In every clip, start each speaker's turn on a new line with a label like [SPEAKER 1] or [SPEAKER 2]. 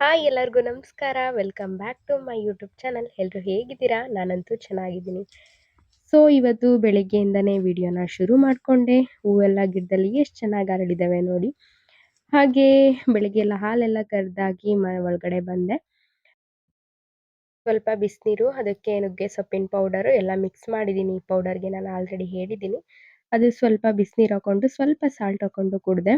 [SPEAKER 1] Hi ಎಲ್ಲರಿಗೂ ನಮಸ್ಕಾರ. Welcome back to my YouTube channel ಎಲ್ಲರೂ ಹೇಗಿದ್ದೀರಾ? ನಾನಂತೂ ಚೆನ್ನಾಗಿದ್ದೀನಿ. ಸೊ ಇವತ್ತು ಬೆಳಗ್ಗೆಯಿಂದನೇ ವಿಡಿಯೋನ ಶುರು ಮಾಡಿಕೊಂಡೆ. ಹೂವೆಲ್ಲ ಗಿಡದಲ್ಲಿ ಎಷ್ಟು ಚೆನ್ನಾಗಿ ಹರಡಿದ್ದಾವೆ ನೋಡಿ. ಹಾಗೆ ಬೆಳಗ್ಗೆ ಎಲ್ಲ ಹಾಲೆಲ್ಲ ಕರೆದಾಗಿ ಮನೆ ಒಳಗಡೆ ಬಂದೆ. ಸ್ವಲ್ಪ ಬಿಸಿನೀರು, ಅದಕ್ಕೆ ನುಗ್ಗೆ ಸೊಪ್ಪಿನ ಪೌಡರು ಎಲ್ಲ ಮಿಕ್ಸ್ ಮಾಡಿದ್ದೀನಿ. ಈ ಪೌಡರ್ಗೆ ನಾನು ಆಲ್ರೆಡಿ ಹೇಳಿದ್ದೀನಿ. ಅದು ಸ್ವಲ್ಪ ಬಿಸಿನೀರು ಹಾಕೊಂಡು ಸ್ವಲ್ಪ ಸಾಲ್ಟ್ ಹಾಕೊಂಡು ಕುಡಿದೆ.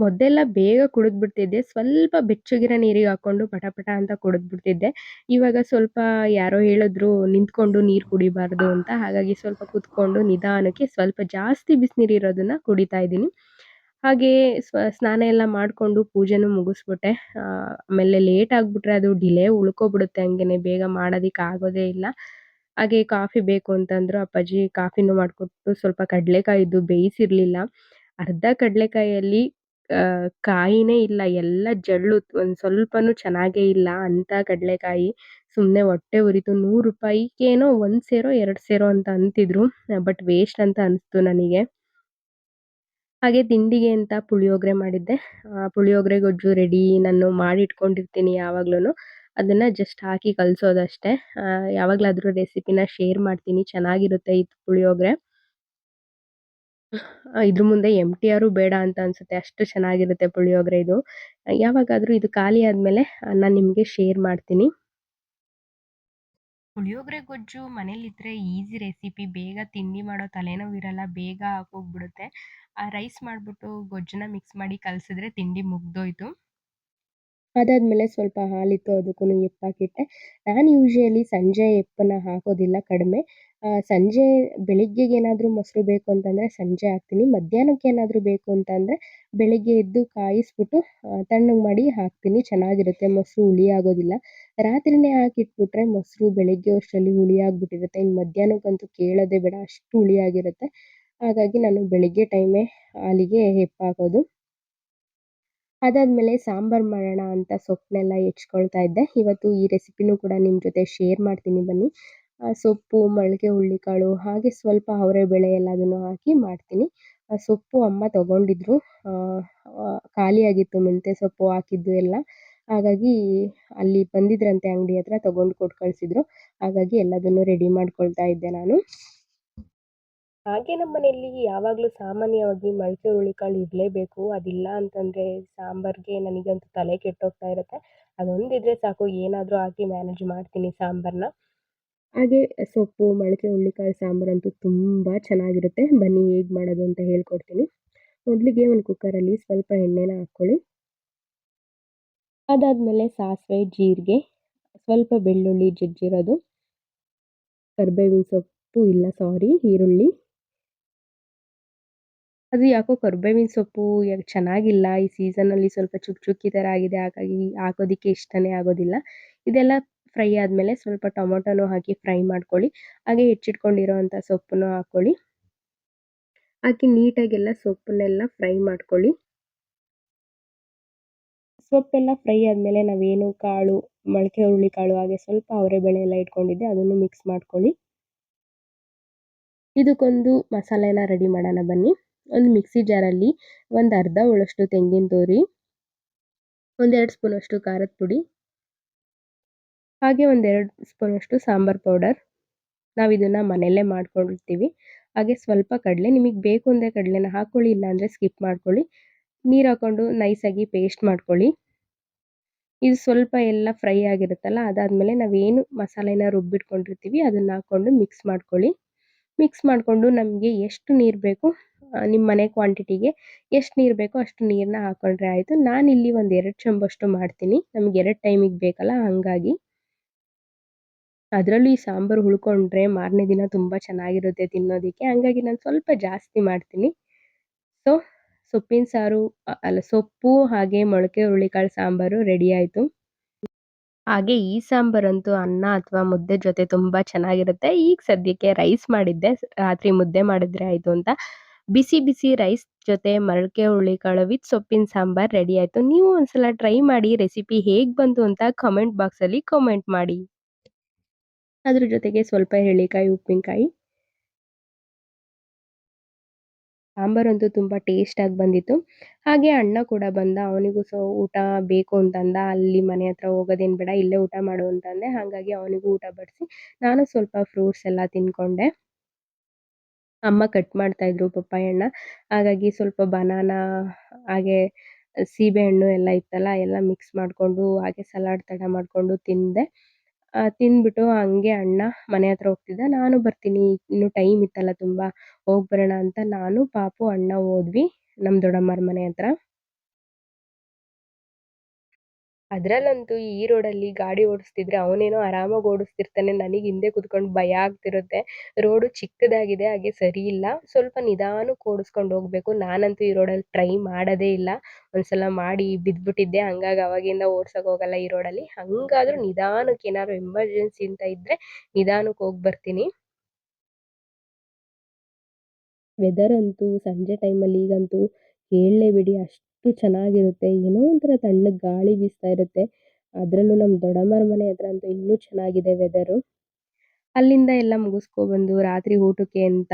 [SPEAKER 1] ಮೊದಲೆಲ್ಲ ಬೇಗ ಕುಡಿದ್ಬಿಡ್ತಿದ್ದೆ. ಸ್ವಲ್ಪ ಬೆಚ್ಚಗಿರೋ ನೀರಿಗೆ ಹಾಕೊಂಡು ಪಟ ಪಟ ಅಂತ ಕುಡಿದ್ಬಿಡ್ತಿದ್ದೆ. ಇವಾಗ ಸ್ವಲ್ಪ ಯಾರೋ ಹೇಳಿದ್ರು, ನಿಂತ್ಕೊಂಡು ನೀರು ಕುಡಿಬಾರ್ದು ಅಂತ. ಹಾಗಾಗಿ ಸ್ವಲ್ಪ ಕುತ್ಕೊಂಡು ನಿಧಾನಕ್ಕೆ ಸ್ವಲ್ಪ ಜಾಸ್ತಿ ಬಿಸಿನೀರು ಇರೋದನ್ನ ಕುಡಿತಾ ಇದ್ದೀನಿ. ಹಾಗೆ ಸ್ವ, ಸ್ನಾನ ಎಲ್ಲ ಮಾಡಿಕೊಂಡು ಪೂಜೆನೂ ಮುಗಿಸ್ಬಿಟ್ಟೆ. ಆಮೇಲೆ ಲೇಟ್ ಆಗಿಬಿಟ್ರೆ ಅದು ಡಿಲೇ ಉಳ್ಕೊಬಿಡುತ್ತೆ ಹಂಗೇನೆ. ಬೇಗ ಮಾಡೋದಕ್ಕೆ ಆಗೋದೇ ಇಲ್ಲ. ಹಾಗೆ ಕಾಫಿ ಬೇಕು ಅಂತಂದ್ರು ಅಪ್ಪಾಜಿ ಕಾಫಿನೂ ಮಾಡಿಕೊಟ್ಟು ಸ್ವಲ್ಪ ಕಡಲೆಕಾಯಿ ಇದ್ದು ಬೇಯಿಸಿರಲಿಲ್ಲ. ಅರ್ಧ ಕಡಲೆಕಾಯಲ್ಲಿ ಕಾಯಿನೇ ಇಲ್ಲ, ಎಲ್ಲ ಜಳ್ಳು ಒಂದು ಸ್ವಲ್ಪನೂ ಚೆನ್ನಾಗೇ ಇಲ್ಲ ಅಂಥ ಕಡಲೆಕಾಯಿ ಸುಮ್ಮನೆ ಹೊಟ್ಟೆ ಉರಿತು. ನೂರು ರೂಪಾಯಿಗೇನೋ ಒಂದು ಸೇರೋ, ಎರಡು ಸೇರೋ ಅಂತ ಅಂತಿದ್ರು, ಬಟ್ ವೇಸ್ಟ್ ಅಂತ ಅನಿಸ್ತು ನನಗೆ. ಹಾಗೆ ತಿಂಡಿಗೆ ಅಂತ ಪುಳಿಯೋಗರೆ ಮಾಡಿದ್ದೆ. ಪುಳಿಯೋಗರೆ ಗೊಜ್ಜು ರೆಡಿ ನಾನು ಮಾಡಿ ಇಟ್ಕೊಂಡಿರ್ತೀನಿ ಯಾವಾಗ್ಲೂ ಅದನ್ನು ಜಸ್ಟ್ ಹಾಕಿ ಕಲಿಸೋದಷ್ಟೇ. ಯಾವಾಗಲಾದರೂ ರೆಸಿಪಿನ ಶೇರ್ ಮಾಡ್ತೀನಿ. ಚೆನ್ನಾಗಿರುತ್ತೆ ಇದು ಪುಳಿಯೋಗರೆ. ಇದ್ರ ಮುಂದೆ ಆರು ಬೇಡ ಅಂತ ಅನ್ಸುತ್ತೆ. ಅಷ್ಟು ಚೆನ್ನಾಗಿರುತ್ತೆ ಪುಳಿಯೋಗರೆ ಇದು. ಯಾವಾಗಾದರೂ ಇದು ಖಾಲಿ ಆದ್ಮೇಲೆ ನಾನು ನಿಮಗೆ ಶೇರ್ ಮಾಡ್ತೀನಿ. ಪುಳಿಯೋಗರೆ ಗೊಜ್ಜು ಮನೇಲಿದ್ರೆ ಈಸಿ ರೆಸಿಪಿ ಬೇಗ ತಿಂಡಿ ಮಾಡೋ ತಲೆನೋವು ಇರಲ್ಲ ಬೇಗ ಹಾಕೋಗ್ಬಿಡುತ್ತೆ ಆ ರೈಸ್ ಮಾಡಿಬಿಟ್ಟು ಗೊಜ್ಜನ್ನ ಮಿಕ್ಸ್ ಮಾಡಿ ಕಲಸಿದ್ರೆ ತಿಂಡಿ ಮುಗ್ದೋಯ್ತು. ಅದಾದ್ಮೇಲೆ ಸ್ವಲ್ಪ ಹಾಲಿತ್ತು ಅದಕ್ಕೂ ಎಪ್ಪಾಕಿಟ್ಟೆ. ನಾನು ಯೂಶಲಿ ಸಂಜೆ ಎಪ್ಪನ್ನ ಹಾಕೋದಿಲ್ಲ ಕಡಿಮೆ. ಸಂಜೆ ಬೆಳಿಗ್ಗೆಗೆ ಏನಾದರೂ ಮೊಸರು ಬೇಕು ಅಂತಂದರೆ ಸಂಜೆ ಹಾಕ್ತೀನಿ. ಮಧ್ಯಾಹ್ನಕ್ಕೆ ಏನಾದರೂ ಬೇಕು ಅಂತಂದರೆ ಬೆಳಿಗ್ಗೆ ಎದ್ದು ಕಾಯಿಸ್ಬಿಟ್ಟು ತಣ್ಣಗೆ ಮಾಡಿ ಹಾಕ್ತೀನಿ. ಚೆನ್ನಾಗಿರುತ್ತೆ. ಮೊಸರು ಹುಳಿ ಆಗೋದಿಲ್ಲ. ರಾತ್ರಿನೇ ಹಾಕಿಟ್ಬಿಟ್ರೆ ಮೊಸರು ಬೆಳಿಗ್ಗೆ ಅಷ್ಟರಲ್ಲಿ ಹುಳಿ ಆಗಿಬಿಟ್ಟಿರುತ್ತೆ. ಇನ್ನು ಮಧ್ಯಾಹ್ನಕ್ಕಂತೂ ಕೇಳೋದೇ ಬೇಡ. ಅಷ್ಟು ಹುಳಿ ಆಗಿರುತ್ತೆ. ಹಾಗಾಗಿ ನಾನು ಬೆಳಿಗ್ಗೆ ಟೈಮೇ ಹಾಲಿಗೆ ಹೆಪ್ಪಾಕೋದು. ಅದಾದಮೇಲೆ ಸಾಂಬಾರು ಮಾಡೋಣ ಅಂತ ಸೊಪ್ಪನ್ನೆಲ್ಲ ಹೆಚ್ಕೊಳ್ತಾ ಇದ್ದೆ. ಇವತ್ತು ಈ ರೆಸಿಪಿನೂ ಕೂಡ ನಿಮ್ಮ ಜೊತೆ ಶೇರ್ ಮಾಡ್ತೀನಿ ಬನ್ನಿ. ಸೊಪ್ಪು ಮೊಳಕೆ ಹುರುಳಿಕಾಳು ಹಾಗೆ ಸ್ವಲ್ಪ ಅವರೆಬೇಳೆ ಎಲ್ಲದನ್ನು ಹಾಕಿ ಮಾಡ್ತೀನಿ. ಸೊಪ್ಪು ಅಮ್ಮ ತಗೊಂಡಿದ್ರು. ಖಾಲಿಯಾಗಿತ್ತು ಮೆಂತ್ಯೆ ಸೊಪ್ಪು ಹಾಕಿದ್ದು ಎಲ್ಲ. ಹಾಗಾಗಿ ಅಲ್ಲಿ ಬಂದಿದ್ರಂತೆ ಅಂಗಡಿ ಹತ್ರ ತಗೊಂಡು ಕೊಟ್ಟು ಕಳಿಸಿದ್ರು. ಹಾಗಾಗಿ ಎಲ್ಲದನ್ನು ರೆಡಿ ಮಾಡ್ಕೊಳ್ತಾ ಇದ್ದೆ ನಾನು. ಹಾಗೆ ನಮ್ಮ ಮನೆಯಲ್ಲಿ ಯಾವಾಗಲೂ ಸಾಮಾನ್ಯವಾಗಿ ಮೊಳಕೆ ಹುರುಳಿಕಾಳು ಇರಲೇಬೇಕು. ಅದಿಲ್ಲ ಅಂತಂದರೆ ಸಾಂಬಾರ್ಗೆ ನನಗಂತೂ ತಲೆ ಕೆಟ್ಟೋಗ್ತಾ ಇರುತ್ತೆ. ಅದೊಂದಿದ್ರೆ ಸಾಕು. ಏನಾದರೂ ಹಾಕಿ ಮ್ಯಾನೇಜ್ ಮಾಡ್ತೀನಿ ಸಾಂಬಾರನ್ನ ಹಾಗೆ ಸೊಪ್ಪು, ಮೊಳಕೆ, ಹುರುಳಿಕಾಳು, ಸಾಂಬಾರಂತೂ ತುಂಬ ಚೆನ್ನಾಗಿರುತ್ತೆ. ಬನ್ನಿ ಹೇಗೆ ಮಾಡೋದು ಅಂತ ಹೇಳ್ಕೊಡ್ತೀನಿ. ಮೊದಲಿಗೆ ಒಂದು ಕುಕ್ಕರಲ್ಲಿ ಸ್ವಲ್ಪ ಎಣ್ಣೆನ ಹಾಕ್ಕೊಳ್ಳಿ. ಅದಾದಮೇಲೆ ಸಾಸಿವೆ, ಜೀರಿಗೆ, ಸ್ವಲ್ಪ ಬೆಳ್ಳುಳ್ಳಿ, ಜಜ್ಜಿರೋದು, ಕರ್ಬೇವಿನ ಸೊಪ್ಪು ಇಲ್ಲ, ಸಾರಿ, ಈರುಳ್ಳಿ. ಅದು ಯಾಕೋ ಕರ್ಬೇವಿನ ಸೊಪ್ಪು ಯಾಕೆ ಚೆನ್ನಾಗಿಲ್ಲ, ಈ ಸೀಸನಲ್ಲಿ ಸ್ವಲ್ಪ ಚುಕ್ ಚುಕ್ಕಿ ಥರ ಆಗಿದೆ, ಹಾಗಾಗಿ ಹಾಕೋದಿಕ್ಕೆ ಇಷ್ಟನೇ ಆಗೋದಿಲ್ಲ. ಇದೆಲ್ಲ ಫ್ರೈ ಆದಮೇಲೆ ಸ್ವಲ್ಪ ಟೊಮೊಟೊನೂ ಹಾಕಿ ಫ್ರೈ ಮಾಡ್ಕೊಳ್ಳಿ. ಹಾಗೆ ಹೆಚ್ಚಿಟ್ಕೊಂಡಿರೋ ಅಂಥ ಸೊಪ್ಪನ್ನು ಹಾಕ್ಕೊಳ್ಳಿ ಹಾಕಿ ನೀಟಾಗೆಲ್ಲ ಸೊಪ್ಪನ್ನೆಲ್ಲ ಫ್ರೈ ಮಾಡ್ಕೊಳ್ಳಿ. ಸೊಪ್ಪೆಲ್ಲ ಫ್ರೈ ಆದಮೇಲೆ ನಾವೇನು ಕಾಳು, ಮೊಳಕೆ ಹುರುಳಿ ಕಾಳು, ಹಾಗೆ ಸ್ವಲ್ಪ ಅವರೆಬೇಳೆ ಎಲ್ಲ ಇಟ್ಕೊಂಡಿದ್ದೆ, ಅದನ್ನು ಮಿಕ್ಸ್ ಮಾಡ್ಕೊಳ್ಳಿ. ಇದಕ್ಕೊಂದು ಮಸಾಲೆನ ರೆಡಿ ಮಾಡೋಣ ಬನ್ನಿ. ಒಂದು ಮಿಕ್ಸಿ ಜಾರಲ್ಲಿ ಒಂದು ಅರ್ಧ ಉಳಷ್ಟು ತೆಂಗಿನ ತೋರಿ, ಒಂದೆರಡು ಸ್ಪೂನಷ್ಟು ಖಾರದ ಪುಡಿ ಹಾಗೆ ಒಂದೆರಡು ಸ್ಪೂನಷ್ಟು ಸಾಂಬಾರ್ ಪೌಡರ್ ನಾವು ಇದನ್ನು ಮನೆಯಲ್ಲೇ ಮಾಡ್ಕೊಂಡಿರ್ತೀವಿ. ಹಾಗೆ ಸ್ವಲ್ಪ ಕಡಲೆ, ನಿಮಗೆ ಬೇಕು ಅಂದರೆ ಕಡಲೆನ ಹಾಕ್ಕೊಳ್ಳಿ ಇಲ್ಲಾಂದರೆ ಸ್ಕಿಪ್ ಮಾಡ್ಕೊಳ್ಳಿ. ನೀರು ಹಾಕ್ಕೊಂಡು ನೈಸಾಗಿ ಪೇಸ್ಟ್ ಮಾಡ್ಕೊಳ್ಳಿ. ಇದು ಸ್ವಲ್ಪ ಎಲ್ಲ ಫ್ರೈ ಆಗಿರುತ್ತಲ್ಲ, ಅದಾದಮೇಲೆ ನಾವೇನು ಮಸಾಲೆನ ರುಬ್ಬಿಟ್ಕೊಂಡಿರ್ತೀವಿ, ಅದನ್ನು ಹಾಕ್ಕೊಂಡು ಮಿಕ್ಸ್ ಮಾಡ್ಕೊಳ್ಳಿ. ಮಿಕ್ಸ್ ಮಾಡಿಕೊಂಡು ನಮಗೆ ಎಷ್ಟು ನೀರು ಬೇಕು ನಿಮ್ಮ ಮನೆ ಕ್ವಾಂಟಿಟಿಗೆ ಎಷ್ಟು ನೀರು ಬೇಕೋ ಅಷ್ಟು ನೀರನ್ನ ಹಾಕ್ಕೊಂಡ್ರೆ ಆಯಿತು. ನಾನಿಲ್ಲಿ ಒಂದು ಎರಡು ಚಂಬಷ್ಟು ಮಾಡ್ತೀನಿ. ನಮ್ಗೆ ಎರಡು ಟೈಮಿಗೆ ಬೇಕಲ್ಲ, ಹಾಗಾಗಿ. ಅದರಲ್ಲೂ ಈ ಸಾಂಬಾರು ಉಳ್ಕೊಂಡ್ರೆ ಮಾರನೇ ದಿನ ತುಂಬ ಚೆನ್ನಾಗಿರುತ್ತೆ ತಿನ್ನೋದಕ್ಕೆ. ಹಂಗಾಗಿ ನಾನು ಸ್ವಲ್ಪ ಜಾಸ್ತಿ ಮಾಡ್ತೀನಿ. ಸೊ ಸೊಪ್ಪಿನ ಸಾರು ಅಲ್ಲ ಸೊಪ್ಪು ಹಾಗೆ ಮೊಳಕೆ ಹುರುಳಿಕಾಳು ಸಾಂಬಾರು ರೆಡಿ ಆಯಿತು. ಹಾಗೆ ಈ ಸಾಂಬಾರಂತೂ ಅನ್ನ ಅಥವಾ ಮುದ್ದೆ ಜೊತೆ ತುಂಬ ಚೆನ್ನಾಗಿರುತ್ತೆ. ಈಗ ಸದ್ಯಕ್ಕೆ ರೈಸ್ ಮಾಡಿದ್ದೆ. ರಾತ್ರಿ ಮುದ್ದೆ ಮಾಡಿದ್ರೆ ಆಯಿತು ಅಂತ. ಬಿಸಿ ಬಿಸಿ ರೈಸ್ ಜೊತೆ ಮೊಳಕೆ ಹುರುಳಿಕಾಳು ವಿತ್ ಸೊಪ್ಪಿನ ಸಾಂಬಾರ್ ರೆಡಿ ಆಯಿತು. ನೀವು ಒಂದ್ಸಲ ಟ್ರೈ ಮಾಡಿ ರೆಸಿಪಿ ಹೇಗೆ ಬಂತು ಅಂತ ಕಮೆಂಟ್ ಬಾಕ್ಸಲ್ಲಿ ಕಾಮೆಂಟ್ ಮಾಡಿ. ಅದ್ರ ಜೊತೆಗೆ ಸ್ವಲ್ಪ ಎಳ್ಳಿಕಾಯಿ, ಉಪ್ಪಿನಕಾಯಿ. ಸಾಂಬಾರಂತೂ ತುಂಬ ಟೇಸ್ಟಾಗಿ ಬಂದಿತ್ತು. ಹಾಗೆ ಅಣ್ಣ ಕೂಡ ಬಂದ ಅವನಿಗೂ ಸೊ ಊಟ ಬೇಕು ಅಂತಂದ. ಅಲ್ಲಿ ಮನೆ ಹತ್ರ ಹೋಗೋದೇನು ಬೇಡ, ಇಲ್ಲೇ ಊಟ ಮಾಡು ಅಂತಂದೆ. ಹಾಗಾಗಿ ಅವನಿಗೂ ಊಟ ಬಡಿಸಿ, ನಾನು ಸ್ವಲ್ಪ ಫ್ರೂಟ್ಸ್ ಎಲ್ಲ ತಿನ್ಕೊಂಡೆ. ಅಮ್ಮ ಕಟ್ ಮಾಡ್ತಾ ಇದ್ರು ಪಪ್ಪಾಯ ಹಣ್ಣ ಹಾಗಾಗಿ ಸ್ವಲ್ಪ ಬನಾನಾ, ಹಾಗೆ ಸೀಬೆಹಣ್ಣು ಎಲ್ಲ ಇತ್ತಲ್ಲ, ಎಲ್ಲ ಮಿಕ್ಸ್ ಮಾಡಿಕೊಂಡು, ಹಾಗೆ ಸಲಾಡ್ ತಡ ಮಾಡಿಕೊಂಡು ತಿಂದೆ. ತಿಂದ್ಬಿಟ್ಟು ಹಂಗೆ ಅಣ್ಣ ಮನೆ ಹತ್ರ ಹೋಗ್ತಿದ್ದ. ನಾನು ಬರ್ತೀನಿ, ಇನ್ನು ಟೈಮ್ ಇತ್ತಲ್ಲ ತುಂಬ ಹೋಗ್ಬರೋಣ ಅಂತ ನಾನು ಪಾಪು ಅಣ್ಣ ಹೋದ್ವಿ ನಮ್ಮ ದೊಡ್ಡಮ್ಮರ ಮನೆ ಹತ್ರ. ಅದರಲ್ಲಂತೂ ಈ ರೋಡಲ್ಲಿ ಗಾಡಿ ಓಡಿಸ್ತಿದ್ರೆ ಅವನೇನೋ ಆರಾಮಾಗಿ ಓಡಿಸ್ತಿರ್ತಾನೆ, ನನಗೆ ಹಿಂದೆ ಕುತ್ಕೊಂಡು ಭಯ ಆಗ್ತಿರುತ್ತೆ. ರೋಡು ಚಿಕ್ಕದಾಗಿದೆ, ಹಾಗೆ ಸರಿ ಇಲ್ಲ. ಸ್ವಲ್ಪ ನಿಧಾನಕ್ಕೆ ಓಡಿಸ್ಕೊಂಡು ಹೋಗಬೇಕು. ನಾನಂತೂ ಈ ರೋಡಲ್ಲಿ ಟ್ರೈ ಮಾಡೋದೇ ಇಲ್ಲ. ಒಂದ್ಸಲ ಮಾಡಿ ಬಿದ್ದುಬಿಟ್ಟಿದ್ದೆ ಹಂಗಾಗಿ ಅವಾಗಿಂದ ಓಡ್ಸೋಕೆ ಹೋಗಲ್ಲ ಈ ರೋಡಲ್ಲಿ ಹಂಗಾದ್ರೂ ನಿಧಾನಕ್ಕೆ ಏನಾದ್ರು ಎಮರ್ಜೆನ್ಸಿ ಅಂತ ಇದ್ರೆ ನಿಧಾನಕ್ಕೆ ಹೋಗಿ ಬರ್ತೀನಿ. ವೆದರ್ ಅಂತೂ ಸಂಜೆ ಟೈಮಲ್ಲಿ ಈಗಂತೂ ಹೇಳಲೇಬೇಡಿ ಅಷ್ಟು ಚೆನ್ನಾಗಿರುತ್ತೆ, ಏನೋ ಒಂಥರ ತಣ್ಣಗೆ ಗಾಳಿ ಬೀಸ್ತಾ ಇರುತ್ತೆ. ಅದರಲ್ಲೂ ನಮ್ಮ ದೊಡ್ಡಮ್ಮರ ಮನೆ ಹತ್ರ ಅಂತೂ ಇನ್ನೂ ಚೆನ್ನಾಗಿದೆ ವೆದರು ಅಲ್ಲಿಂದ ಎಲ್ಲ ಮುಗಿಸ್ಕೊಬಂದು ರಾತ್ರಿ ಊಟಕ್ಕೆ ಅಂತ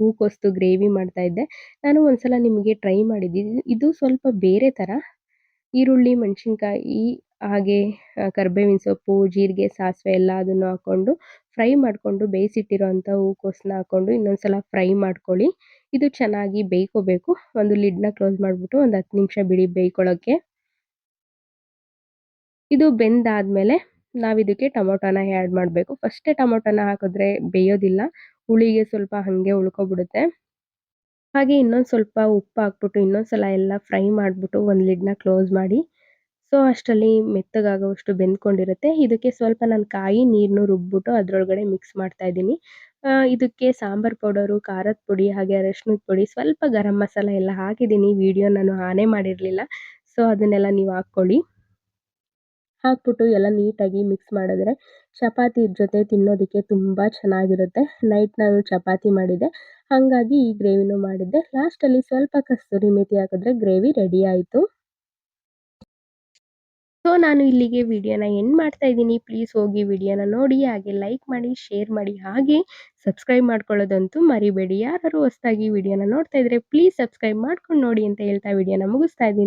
[SPEAKER 1] ಹೂಕೋಸ್ತು ಗ್ರೇವಿ ಮಾಡ್ತಾ ಇದ್ದೆ. ನಾನು ಒಂದ್ಸಲ ನಿಮಗೆ ಟ್ರೈ ಮಾಡಿದ್ದೀನಿ ಇದು ಸ್ವಲ್ಪ ಬೇರೆ ಥರ ಈರುಳ್ಳಿ, ಮೆಣಸಿನ್ಕಾಯಿ, ಹಾಗೆ ಕರ್ಬೇವಿನ ಸೊಪ್ಪು, ಜೀರಿಗೆ, ಸಾಸಿವೆ ಎಲ್ಲ ಅದನ್ನು ಹಾಕ್ಕೊಂಡು ಫ್ರೈ ಮಾಡಿಕೊಂಡು ಬೇಯಿಸಿಟ್ಟಿರೋ ಅಂಥ ಹೂಕೋಸನ್ನ ಹಾಕ್ಕೊಂಡು ಇನ್ನೊಂದು ಸಲ ಫ್ರೈ ಮಾಡ್ಕೊಳ್ಳಿ. ಇದು ಚೆನ್ನಾಗಿ ಬೇಯ್ಕೋಬೇಕು. ಒಂದು ಲಿಡ್ನ ಕ್ಲೋಸ್ ಮಾಡಿಬಿಟ್ಟು ಒಂದು ಹತ್ತು ನಿಮಿಷ ಬಿಡಿ ಬೇಯ್ಕೊಳ್ಳೋಕ್ಕೆ ಇದು ಬೆಂದಾದಮೇಲೆ ನಾವು ಇದಕ್ಕೆ ಟೊಮೊಟೊನ ಆ್ಯಡ್ ಮಾಡಬೇಕು. ಫಸ್ಟೇ ಟೊಮೊಟೊನ ಹಾಕಿದ್ರೆ ಬೇಯೋದಿಲ್ಲ. ಹುಳಿಗೆ ಸ್ವಲ್ಪ ಹಾಗೆ ಉಳ್ಕೊಬಿಡುತ್ತೆ. ಹಾಗೆ ಇನ್ನೊಂದು ಸ್ವಲ್ಪ ಉಪ್ಪು ಹಾಕ್ಬಿಟ್ಟು ಇನ್ನೊಂದು ಸಲ ಎಲ್ಲ ಫ್ರೈ ಮಾಡಿಬಿಟ್ಟು ಒಂದು ಲಿಡ್ನ ಕ್ಲೋಸ್ ಮಾಡಿ. ಸೊ ಅಷ್ಟರಲ್ಲಿ ಮೆತ್ತಗಾಗೋವಷ್ಟು ಬೆಂದ್ಕೊಂಡಿರುತ್ತೆ. ಇದಕ್ಕೆ ಸ್ವಲ್ಪ ನಾನು ಕಾಯಿ ನೀರನ್ನು ರುಬ್ಬಿಬಿಟ್ಟು ಅದರೊಳಗಡೆ ಮಿಕ್ಸ್ ಮಾಡ್ತಾ ಇದ್ದೀನಿ. ಇದಕ್ಕೆ ಸಾಂಬಾರ್ ಪೌಡರು, ಖಾರದ ಪುಡಿ, ಹಾಗೆ ಅರಶಿನದ ಪುಡಿ ಸ್ವಲ್ಪ ಗರಂ ಮಸಾಲ ಎಲ್ಲ ಹಾಕಿದ್ದೀನಿ. ವಿಡಿಯೋ ನಾನು ಆನೇ ಮಾಡಿರಲಿಲ್ಲ. ಸೊ ಅದನ್ನೆಲ್ಲ ನೀವು ಹಾಕ್ಕೊಳ್ಳಿ. ಹಾಕ್ಬಿಟ್ಟು ಎಲ್ಲ ನೀಟಾಗಿ ಮಿಕ್ಸ್ ಮಾಡಿದ್ರೆ ಚಪಾತಿ ಜೊತೆ ತಿನ್ನೋದಕ್ಕೆ ತುಂಬ ಚೆನ್ನಾಗಿರುತ್ತೆ. ನೈಟ್ ನಾನು ಚಪಾತಿ ಮಾಡಿದ್ದೆ. ಹಾಗಾಗಿ ಈ ಗ್ರೇವಿನೂ ಮಾಡಿದ್ದೆ. ಲಾಸ್ಟಲ್ಲಿ ಸ್ವಲ್ಪ ಕಸ್ತೂರಿ ಮೇಥಿ ಹಾಕಿದ್ರೆ ಗ್ರೇವಿ ರೆಡಿ ಆಯಿತು. ನಾನು ಇಲ್ಲಿಗೆ ವಿಡಿಯೋನ ಎಂಡ್ ಮಾಡ್ತಾ ಇದ್ದೀನಿ. ಪ್ಲೀಸ್ ಹೋಗಿ ವಿಡಿಯೋನ ನೋಡಿ, ಹಾಗೆ ಲೈಕ್ ಮಾಡಿ ಶೇರ್ ಮಾಡಿ, ಹಾಗೆ ಸಬ್ಸ್ಕ್ರೈಬ್ ಮಾಡ್ಕೊಳ್ಳೋದಂತೂ ಮರಿಬೇಡಿ. ಯಾರು ಹೊಸದಾಗಿ ವಿಡಿಯೋನ ನೋಡ್ತಾ ಇದ್ರೆ ಪ್ಲೀಸ್ ಸಬ್ಸ್ಕ್ರೈಬ್ ಮಾಡ್ಕೊಂಡು ನೋಡಿ ಅಂತ ಹೇಳ್ತಾ ವಿಡಿಯೋನ ಮುಗಿಸ್ತಾ ಇದ್ದೀನಿ.